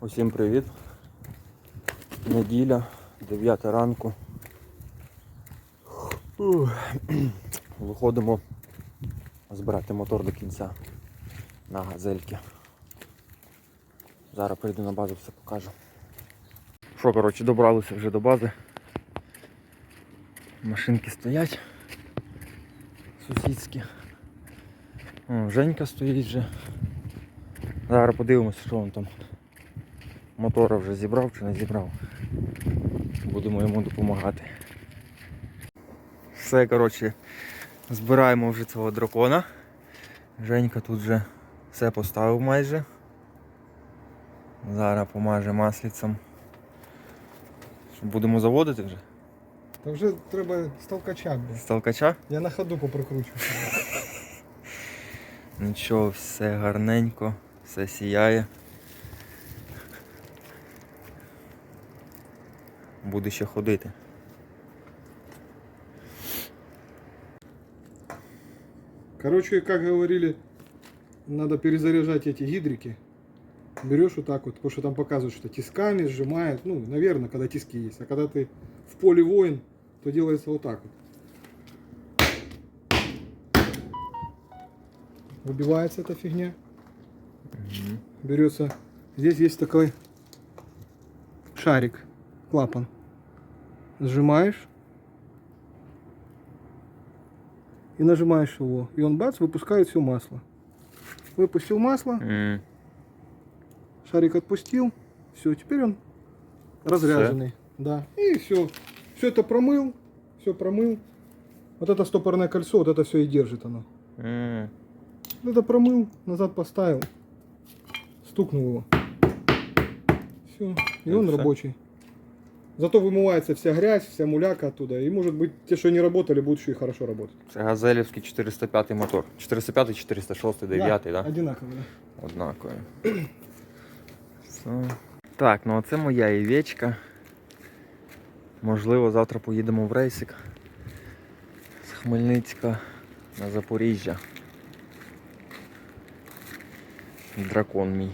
Усім привіт. Неділя, 9 ранку. Виходимо збирати мотор до кінця на газельки. Зараз прийду на базу, все покажу. Що, коротше, добралися вже до бази. Машинки стоять. Сусідські. О, Женька стоїть вже. Зараз подивимося, що він там. Мотора вже зібрав чи не зібрав. Будемо йому допомагати. Все, коротше, збираємо вже цього дракона. Женька тут вже все поставив майже. Зараз помаже маслицем. Будемо заводити вже? Та вже треба з толкача. З толкача? Я на ходу поприкручу. Нічого, все гарненько, все сіяє. Буде ще ходити. Короче, как говорили, надо перезаряжать эти гидрики. Берешь вот так вот, потому что там показывают, что тисками сжимает. Ну, наверное, когда тиски есть. А когда ты в поле воин, то делается вот так вот. Выбивается эта фигня. Мгм. Берется. Здесь есть такой шарик, клапан. Сжимаешь. И нажимаешь его. И он бац, выпускает все масло. Выпустил масло, М, шарик отпустил. Все, теперь он разряженный. Да. И все. Все это промыл. Все промыл. Вот это стопорное кольцо, вот это все и держит оно. Вот Это промыл, назад поставил. Стукнул его. Все. И И он всё. рабочий. Зато вымывается вся грязь, вся муляка оттуда. И может быть, те, что не работали, будут еще и хорошо работать. Це газелівський 405 мотор. 405, 406, 9, так? Да? Одинаково, да. Однакові. Все. Так, ну оце моя івечка. Можливо, завтра поїдемо в рейсик з Хмельницька на Запоріжжя. Дракон мій.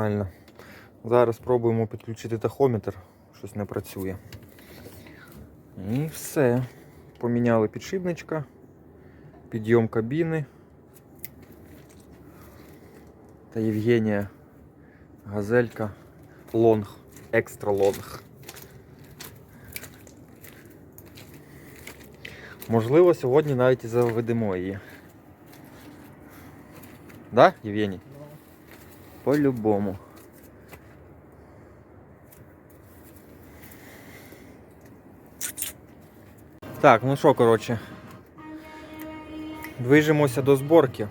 Нормально. Зараз спробуємо підключити тахометр, щось не працює. І все. Поміняли підшипничка, підйом кабіни. Та Євгенія газелька лонг, екстра лонг. Можливо, сьогодні навіть і заведемо її. Да, Євгеній? По-любому. Так, ну що, коротше. Движемося до зборки.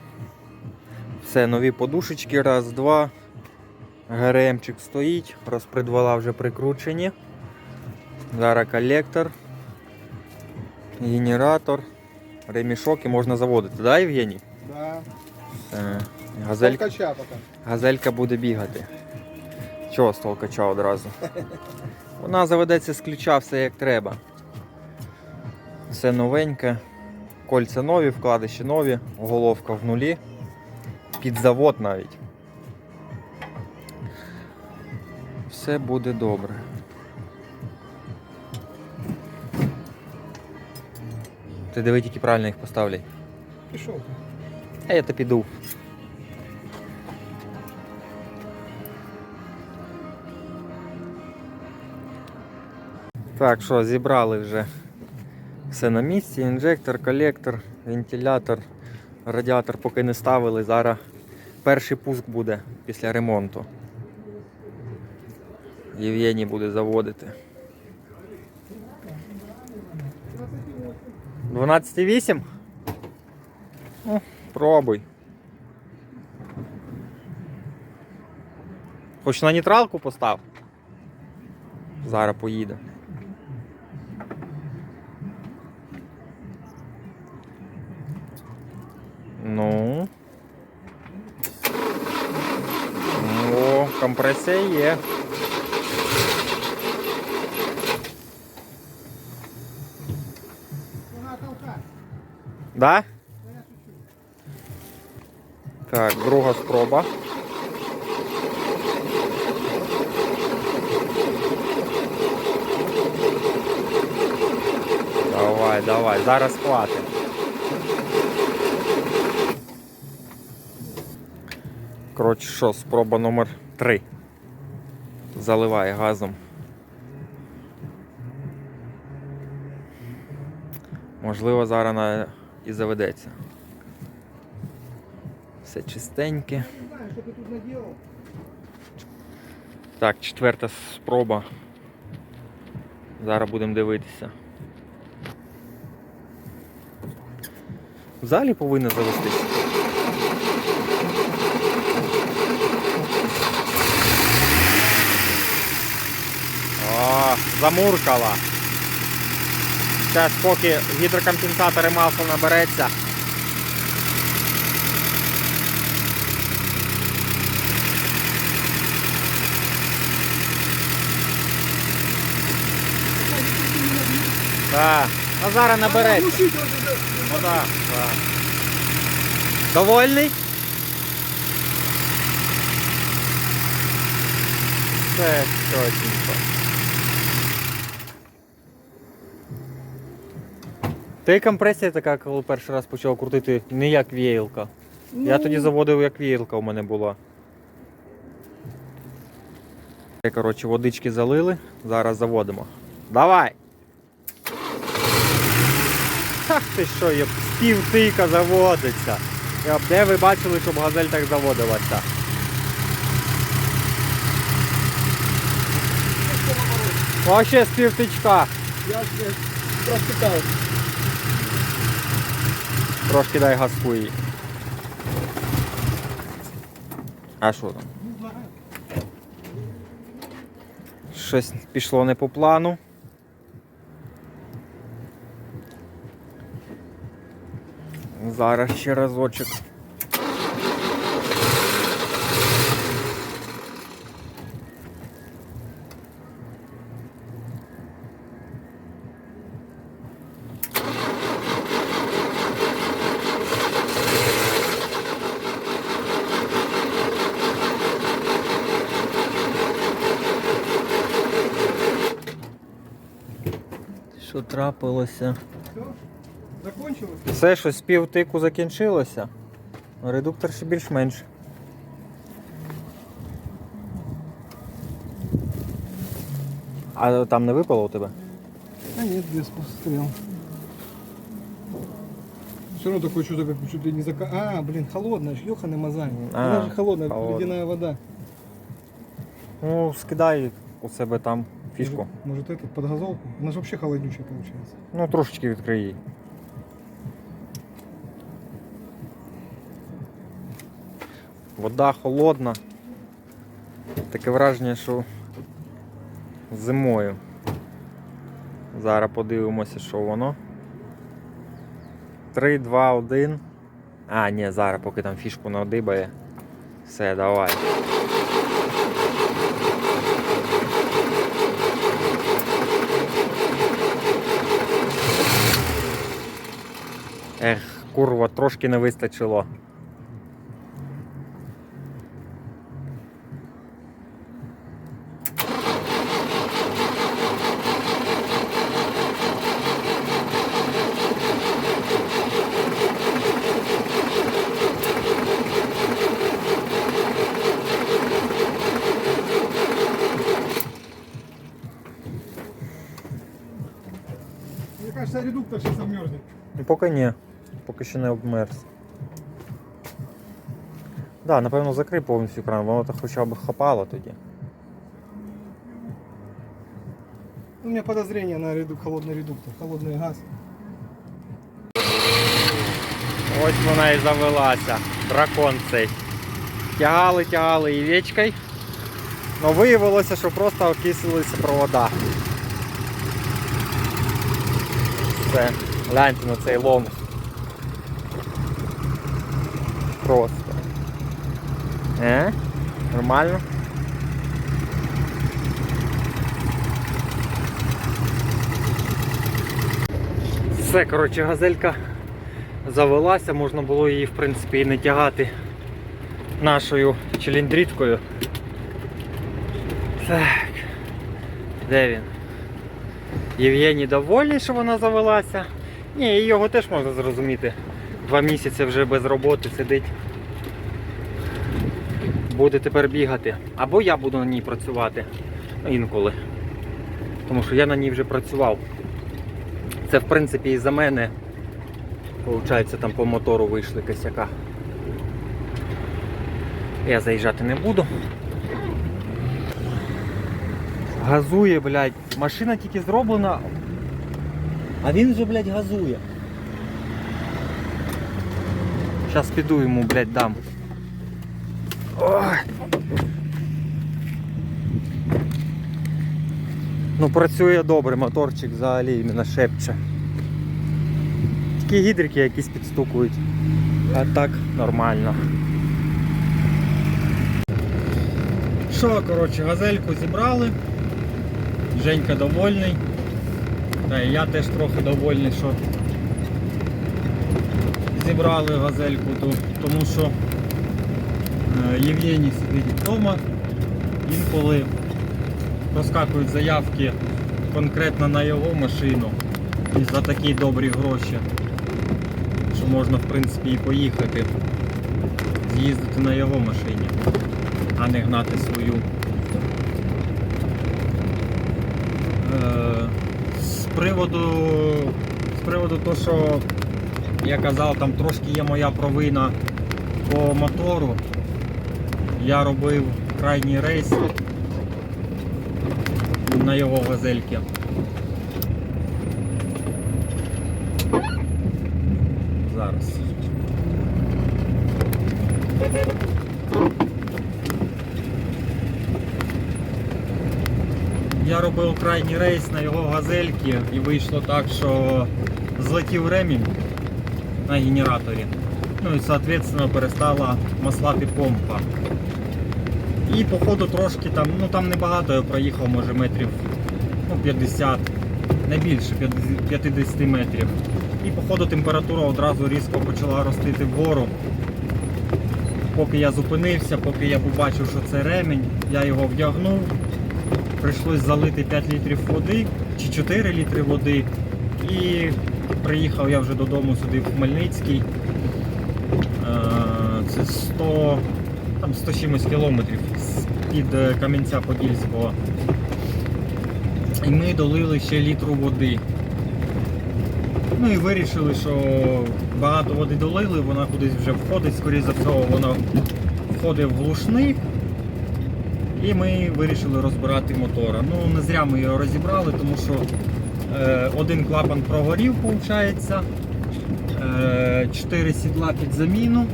Все, нові подушечки, раз, два. ГРМчик стоїть, розпредвала вже прикручені. Зараз колектор, генератор, ремішок і можна заводити, да, Євгеній? Да. Газелька. Толкача. Газелька буде бігати. Чого з толкача одразу? Вона заведеться з ключа все як треба. Все новеньке. Кольця нові, вкладиші нові, головка в нулі. Під завод навіть. Все буде добре. Ти диви, тільки правильно їх поставляй. Пішов. А я то піду. Так, що, зібрали вже все на місці. Інжектор, колектор, вентилятор, радіатор поки не ставили. Зараз перший пуск буде після ремонту. Євгеній буде заводити. 12,8? Ну, пробуй. Хоч на нейтралку постав. Зараз поїде. компресія є. Вона толкає. Да? Я шучу. Так, друга спроба. Давай, давай, зараз хватить. Коротше, що, спроба номер 3. Заливай газом. Можливо, зараз вона і заведеться. Все чистеньке. Так, четверта спроба. Зараз будемо дивитися. В залі повинна завестися. О, замуркала. Зараз поки гідрокомпенсатори масла набереться. Да. А зараз набереться. Ну да, да. Довольний? Все чотенько. Та й компресія така, коли перший раз почав крутити, не як віялка. Я Ну, тоді заводив, як віялка у мене була. Коротше, водички залили, зараз заводимо. Давай! Ах ти що, є півтика заводиться. Я б- Де ви бачили, щоб газель так заводилася? Вообще з півтичка. Я блядь, проспитал. Трошки дай газку її. А що там? Щось пішло не по плану. Зараз ще разочок. Що трапилося? Все? Щось з півтику закінчилося. Редуктор ще більш-менш. А там не випало у тебе? А нет, без посмотрел. Все равно такое чувство, как что-то не зака... А, блин, холодная, ж ёханый мазань. А, Она же холодная, холодная. ледяная вода. Ну, скидай у себе там фішку. Может, может этот под газовку? Она же вообще холоднючая получается. Ну, трошечки відкрий її. Вода холодна. Таке враження, що зимою. Зараз подивимося, що воно. 3, 2, 1. А, ні, зараз, поки там фішку надибає. Все, давай. Курва, трошки не вистачило. Мне кажется, редуктор сейчас замерзнет. Ну, Поки ні. Поки що не обмерз. Да, напевно, закрий повністю кран, воно то хоча б хапало тоді. У меня подозрение на реду... холодный редуктор, холодный газ. Ось вона і завелася. Дракон цей. Тягали, тягали і вічкой. Но виявилося, що просто окислилися провода. Все. Гляньте на цей лом. просто. Е? Нормально? Все, коротше, газелька завелася, можна було її в принципі і не тягати нашою челіндріткою. Так, де він? Євгеній доволі, що вона завелася. Ні, його теж можна зрозуміти. Два місяці вже без роботи сидить. Буде тепер бігати. Або я буду на ній працювати інколи. Тому що я на ній вже працював. Це в принципі і за мене. Получається, там по мотору вийшли косяка. Я заїжджати не буду. Газує, блядь. Машина тільки зроблена. А він вже, блядь, газує. Зараз піду йому, блядь, дам. Ой. Ну працює добре, моторчик взагалі іменно шепче. Тільки гідрики якісь підстукують. А так нормально. Що, коротше, газельку зібрали. Женька довольний. Та і я теж трохи довольний, що зібрали газельку, то- тому що е, Євгеній сидить вдома. Інколи проскакують заявки конкретно на його машину і за такі добрі гроші, що можна в принципі і поїхати, з'їздити на його машині, а не гнати свою. Е, З приводу, з приводу того, що я казав, там трошки є моя провина по мотору. Я робив крайній рейс на його газельки. Зараз. Я робив крайній рейс на його газельки і вийшло так, що злетів ремінь на генераторі. Ну і соответственно перестала маслати помпа. І по ходу трошки там, ну там небагато я проїхав, може метрів ну, 50, не більше 50 метрів. І по ходу температура одразу різко почала ростити вгору. Поки я зупинився, поки я побачив, що це ремінь, я його вдягнув. Прийшлось залити 5 літрів води чи 4 літри води. І приїхав я вже додому сюди в Хмельницький. Е, Це 100, там 100 чимось кілометрів з-під е, Кам'янця-Подільського. І ми долили ще літру води. Ну і вирішили, що багато води долили, вона кудись вже входить, скоріше за всього, вона входить в глушник. І ми вирішили розбирати мотора. Ну, не зря ми його розібрали, тому що один клапан прогорів, виходить. Е, 4 сідла під заміну.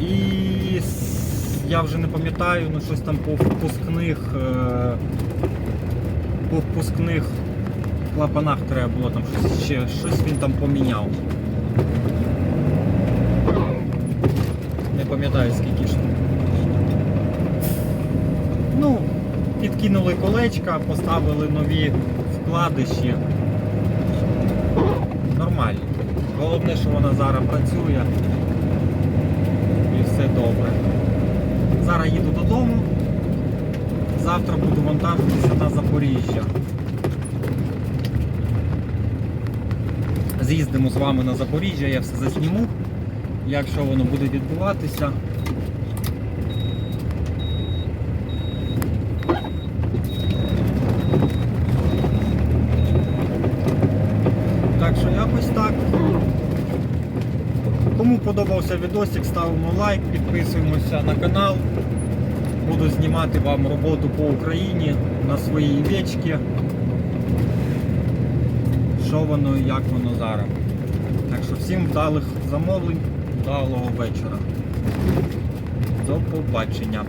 І я вже не пам'ятаю, ну щось там по впускних, е, по впускних клапанах треба було там щось ще, щось він там поміняв. Не пам'ятаю скільки ж. Ну, підкинули колечка, поставили нові вкладиші. Нормально. Головне, що вона зараз працює. І все добре. Зараз їду додому. Завтра буду вантажитися на Запоріжжя. З'їздимо з вами на Запоріжжя, я все засніму, як що воно буде відбуватися. Що якось так. Кому подобався відосик, ставимо лайк, підписуємося на канал. Буду знімати вам роботу по Україні на своїй вічці. Що воно і як воно зараз. Так що всім вдалих замовлень, вдалого вечора. До побачення.